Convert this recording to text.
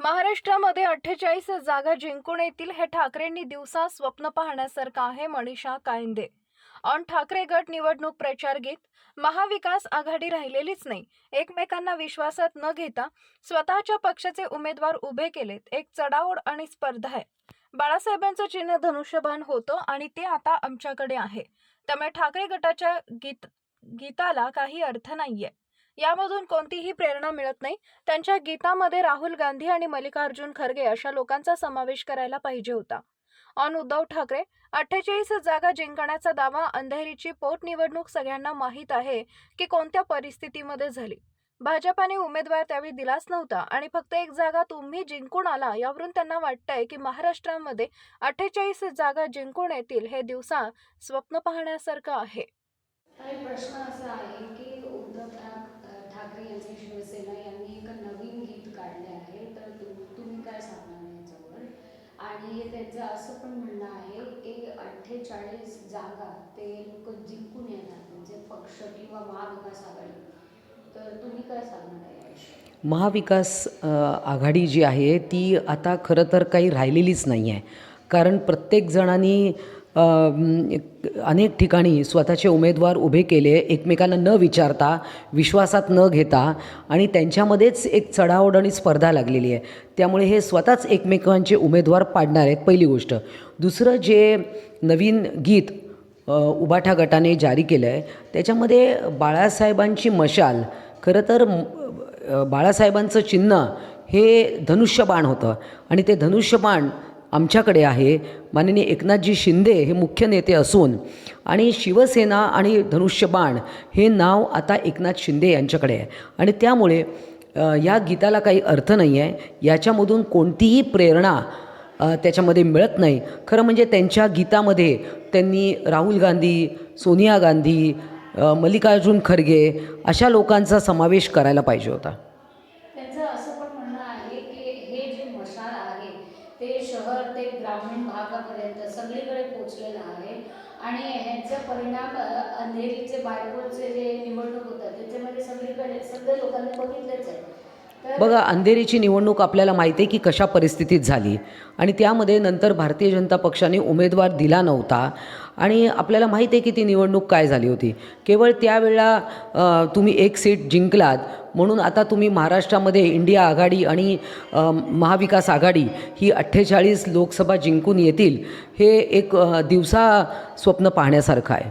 महाराष्ट्रामध्ये अठ्ठेचाळीस जागा जिंकून येतील हे ठाकरेंनी दिवसा स्वप्न पाहण्यासारखं आहे मनीषा कायंदे. ऑन ठाकरे गट निवडणूक प्रचार गीत महाविकास आघाडी राहिलेलीच नाही. एकमेकांना विश्वासात न घेता स्वतःच्या पक्षाचे उमेदवार उभे केलेत. एक चढाओढ आणि स्पर्धा आहे. बाळासाहेबांचं चिन्ह धनुष्यबाण होतं आणि ते आता आमच्याकडे आहे. त्यामुळे ठाकरे गटाच्या गीत गीताला काही अर्थ नाहीये. यामधून कोणतीही प्रेरणा मिळत नाही. त्यांच्या गीतामध्ये राहुल गांधी आणि मल्लिकार्जुन खरगे अशा लोकांचा समावेश करायला पाहिजे होता. ऑन उद्धव ठाकरे अठ्ठेचाळीस जागा जिंकण्याचा दावा अंधेरीची पोटनिवडणूक सगळ्यांना माहीत आहे की कोणत्या परिस्थितीमध्ये झाली. भाजपाने उमेदवार त्यावेळी दिलाच नव्हता आणि फक्त एक जागा तुम्ही जिंकून आला यावरून त्यांना वाटतंय की महाराष्ट्रामध्ये अठ्ठेचाळीस जागा जिंकून येतील हे दिवसा स्वप्न पाहण्यासारखं आहे. काही प्रश्न असा आहे की उद्धव ठाकरे यांची शिवसेना यांनी एक नवीन गीत काढले आहे. तर तुम्ही काय सांगणार याच्यावर? आणि त्यांचं असं पण म्हणणं आहे की अठ्ठेचाळीस जागा ते लोक जिंकून येणार म्हणजे पक्ष किंवा महाविकास आघाडी. तर तुम्ही काय सांगणार आहे महाविकास आघाडी जी आहे ती आता खरं तर काही राहिलेलीच नाही आहे कारण प्रत्येक जणांनी अनेक ठिकाणी स्वतःचे उमेदवार उभे केले एकमेकांना न विचारता विश्वासात न घेता आणि त्यांच्यामध्येच एक चढाओढ आणि स्पर्धा लागलेली आहे. त्यामुळे हे स्वतःच एकमेकांचे उमेदवार पाडणार आहेत पहिली गोष्ट. दुसरं जे नवीन गीत उबाठा गटाने जारी केलं आहे त्याच्यामध्ये बाळासाहेबांची मशाल खरं तर बाळासाहेबांचं चिन्ह हे धनुष्यबाण होतं. आणि ते धनुष्यबाण आमच्याकडे आहे. माननीय एकनाथजी शिंदे हे मुख्य नेते असून आणि शिवसेना आणि धनुष्यबाण हे नाव आता एकनाथ शिंदे यांच्याकडे आहे. आणि त्यामुळे या गीताला काही अर्थ नाही आहे याच्यामधून कोणतीही प्रेरणा त्याच्यामध्ये मिळत नाही. खरं म्हणजे त्यांच्या गीतामध्ये त्यांनी राहुल गांधी सोनिया गांधी मल्लिकार्जुन खरगे अशा लोकांचा समावेश करायला पाहिजे होता त्यांचं असं पण म्हणणं आहे की हे जे मशाल आहे ते शहर ते ग्रामीण भागापर्यंत सगळीकडे पोचलेलं आहे. आणि ह्याचा परिणाम अंधेरीचे बायकोचे जे निवडणूक होतात त्याच्यामध्ये सगळीकडे सगळे लोकांनी बघितलेच आहे. बघा अंधेरीची निवडणूक आपल्याला माहिती आहे की कशा परिस्थितीत झाली. आणि त्यामध्ये नंतर भारतीय जनता पक्षाने उमेदवार दिला नव्हता. आणि आपल्याला माहिती आहे की ती निवडणूक काय झाली होती. केवळ त्यावेळेला तुम्ही एक सीट जिंकलात. म्हणून आता तुम्ही महाराष्ट्रामध्ये इंडिया आघाडी आणि महाविकास आघाडी ही अठ्ठेचाळीस लोकसभा जिंकून येतील हे एक दिवसा स्वप्न पाहण्यासारखं आहे.